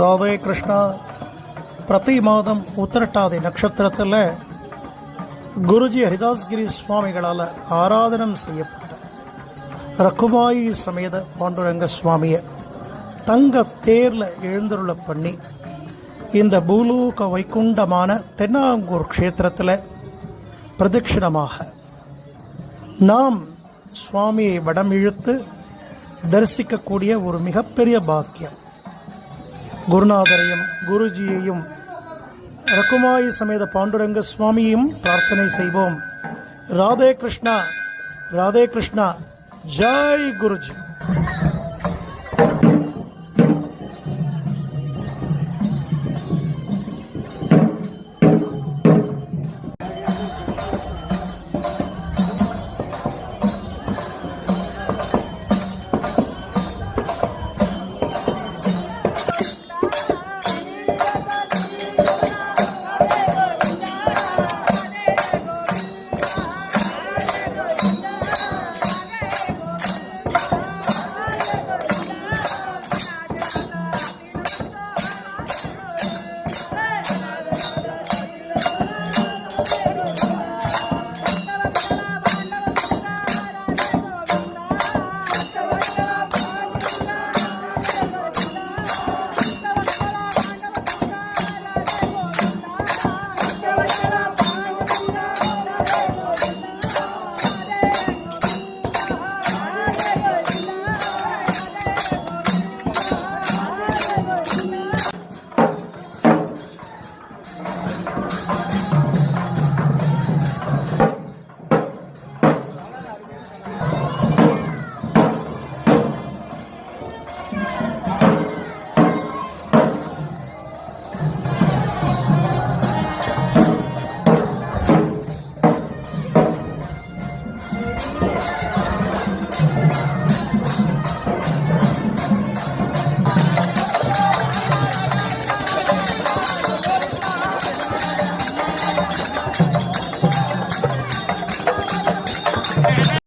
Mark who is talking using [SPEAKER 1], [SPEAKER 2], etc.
[SPEAKER 1] ராதே கிருஷ்ணா பிரதி மாதம் உத்திரட்டாதி நட்சத்திரத்தில் குருஜி ஹரிதாஸ்கிரி சுவாமிகளால் ஆராதனம் செய்யப்பட்ட ரகுமாயி சமேத பாண்டுரங்க சுவாமியை தங்க தேரில் எழுந்தருள பண்ணி இந்த பூலோக வைகுண்டமான தென்னாங்கூர் க்ஷேத்திரத்தில் பிரதட்சிணமாக நாம் சுவாமியை வடம் இழுத்து தரிசிக்கக்கூடிய ஒரு மிகப்பெரிய பாக்கியம். குருநாதரையும் குருஜியையும் ரகுமாயி சமேத பாண்டுரங்க சுவாமியையும் பிரார்த்தனை செய்வோம். ராதே கிருஷ்ணா ராதே கிருஷ்ணா ஜாய் குருஜி.